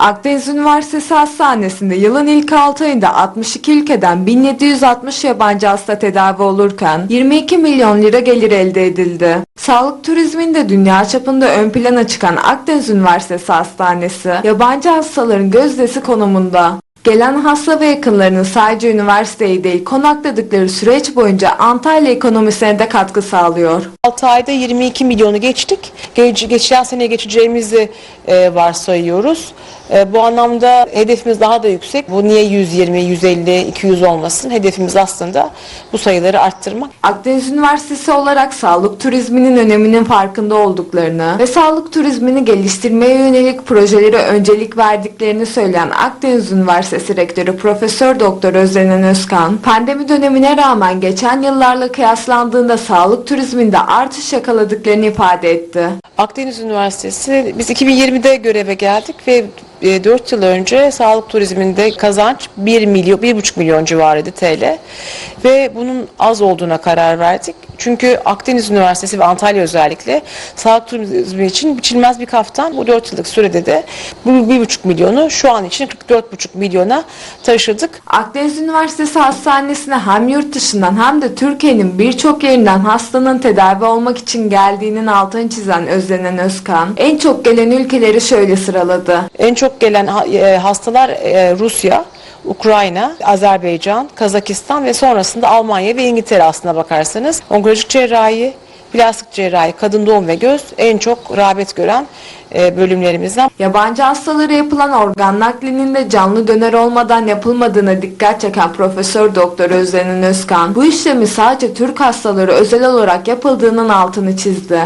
Akdeniz Üniversitesi Hastanesi'nde yılın ilk 6 ayında 62 ülkeden 1760 yabancı hasta tedavi olurken 22 milyon lira gelir elde edildi. Sağlık turizminde dünya çapında ön plana çıkan Akdeniz Üniversitesi Hastanesi, yabancı hastaların gözdesi konumunda. Gelen hasta ve yakınlarının sadece üniversiteyi değil konakladıkları süreç boyunca Antalya ekonomisine de katkı sağlıyor. 6 ayda 22 milyonu geçtik. Geç, geçen sene geçeceğimizi e, varsayıyoruz. E, bu anlamda hedefimiz daha da yüksek. Bu niye 120, 150, 200 olmasın? Hedefimiz aslında bu sayıları arttırmak. Akdeniz Üniversitesi olarak sağlık turizminin öneminin farkında olduklarını ve sağlık turizmini geliştirmeye yönelik projelere öncelik verdiklerini söyleyen Akdeniz Üniversitesi Rektörü Profesör Doktor Özlenen Özkan, pandemi dönemine rağmen geçen yıllarla kıyaslandığında sağlık turizminde artış yakaladıklarını ifade etti. Akdeniz Üniversitesi biz 2020'de göreve geldik ve 4 yıl önce sağlık turizminde kazanç 1 milyon 1,5 milyon civarıydı TL ve bunun az olduğuna karar verdik. Çünkü Akdeniz Üniversitesi ve Antalya özellikle sağlık turizmi için biçilmez bir kaftan. Bu 4 yıllık sürede de bu 1,5 milyonu şu an için 44,5 milyona taşıdık. Akdeniz Üniversitesi Hastanesi'ne hem yurt dışından hem de Türkiye'nin birçok yerinden hastanın tedavi olmak için geldiğinin altını çizen Özlenen Özkan, en çok gelen ülkeleri şöyle sıraladı. En çok gelen ha- e, hastalar e, Rusya, Ukrayna, Azerbaycan, Kazakistan ve sonrasında Almanya ve İngiltere aslına bakarsanız. Onkolojik cerrahi, plastik cerrahi, kadın doğum ve göz en çok rağbet gören e, bölümlerimizden. Yabancı hastalara yapılan organ naklinin de canlı döner olmadan yapılmadığına dikkat çeken Profesör Doktor Özlenen Özkan, bu işlemi sadece Türk hastaları özel olarak yapıldığının altını çizdi.